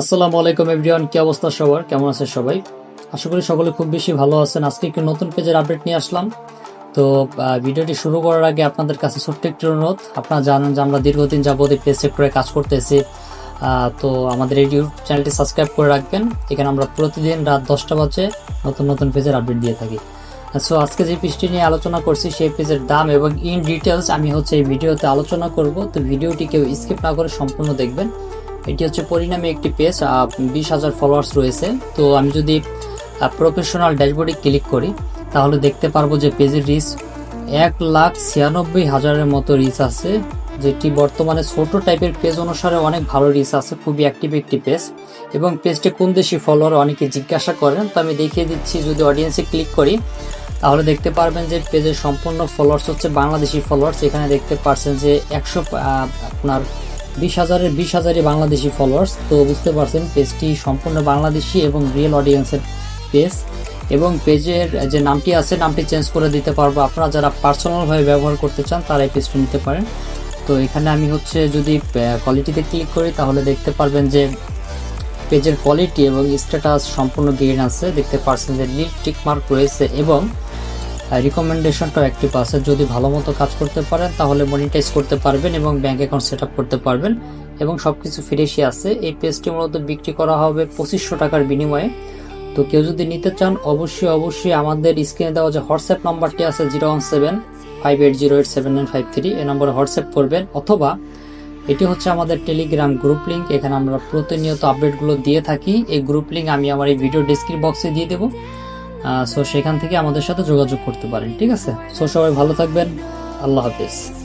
আসসালামু আলাইকুম এভরিওয়ান, কি অবস্থা সবার? কেমন আছে সবাই? আশা করি সকলে খুব বেশি ভালো আছেন। আজকে একটি নতুন পেজের আপডেট নিয়ে আসলাম। তো ভিডিওটি শুরু করার আগে আপনাদের কাছে ছোট্ট একটি অনুরোধ। আপনারা জানেন যে আমরা দীর্ঘদিন যাবত এই পেজ সেক্টরে কাজ করতেছি। তো আমাদের এই ইউটিউব চ্যানেলটি সাবস্ক্রাইব করে রাখবেন। এখানে আমরা প্রতিদিন রাত দশটা বাজে নতুন নতুন পেজের আপডেট দিয়ে থাকি। সো আজকে যে পেজটি নিয়ে আলোচনা করছি, সেই পেজের দাম এবং ইন ডিটেলস আমি হচ্ছে এই ভিডিওতে আলোচনা করব। তো ভিডিওটি কেউ স্কিপ না করে সম্পূর্ণ দেখবেন। এটি হচ্ছে পরিণামে একটি পেজ বিশ হাজার ফলোয়ার্স রয়েছে। তো আমি যদি প্রফেশনাল ড্যাশবোর্ডে ক্লিক করি, তাহলে দেখতে পারব যে পেজের রিচ এক লাখ ছিয়ানব্বই হাজারের মতো রিচ আছে, যেটি বর্তমানে ছোট টাইপের পেজ অনুসারে অনেক ভালো রিচ আছে, খুবই অ্যাক্টিভ একটি পেজ এবং পেজটি কোন দেশি ফলোয়ার অনেকে জিজ্ঞাসা করেন, তো আমি দেখিয়ে দিচ্ছি যদি অডিয়েন্সে ক্লিক করি, তাহলে দেখতে পারবেন যে পেজের সম্পূর্ণ ফলোয়ার্স হচ্ছে বাংলাদেশি ফলোয়ার্স এখানে দেখতে পারছেন যে একশো আপনার বিশ হাজারের বিশ হাজারই বাংলাদেশি ফলোয়ার্স তো বুঝতে পারছেন, পেজটি সম্পূর্ণ বাংলাদেশি এবং রিয়েল অডিয়েন্সের পেজ। এবং পেজের যে নামটি আছে, নামটি চেঞ্জ করে দিতে পারব। আপনারা যারা পার্সোনালভাবে ব্যবহার করতে চান, তারা এই পেজটি নিতে পারেন। তো এখানে আমি হচ্ছে যদি কোয়ালিটিতে ক্লিক করি, তাহলে দেখতে পারবেন যে পেজের কোয়ালিটি এবং স্ট্যাটাস সম্পূর্ণ গেইন আছে। দেখতে পারছেন যে লিড টিক মার্ক রয়েছে এবং রিকমেন্ডেশনটাও অ্যাক্টিভ আছে। যদি ভালো মতো কাজ করতে পারেন, তাহলে মনিটাইজ করতে পারবেন এবং ব্যাংক অ্যাকাউন্ট সেট করতে পারবেন এবং সব কিছু ফ্রেশই আছে। এই পেজটি মূলত বিক্রি করা হবে পঁচিশশো টাকার বিনিময়ে। তো কেউ যদি নিতে চান, অবশ্যই অবশ্যই আমাদের স্ক্রিনে দেওয়া যে হোয়াটসঅ্যাপ নাম্বারটি আছে zero one seven five eight zero eight seven nine five three এই নম্বরে হোয়াটসঅ্যাপ করবেন অথবা এটি হচ্ছে আমাদের টেলিগ্রাম গ্রুপ লিঙ্ক এখানে আমরা প্রতিনিয়ত আপডেটগুলো দিয়ে থাকি। এই গ্রুপ লিঙ্ক আমি আমার এই ভিডিও ডিসক্রিপ বক্সে দিয়ে দেবো। সো সেখান থেকে আমাদের সাথে যোগাযোগ করতে পারেন, ঠিক আছে? সো সবাই ভালো থাকবেন, আল্লাহ হাফিজ।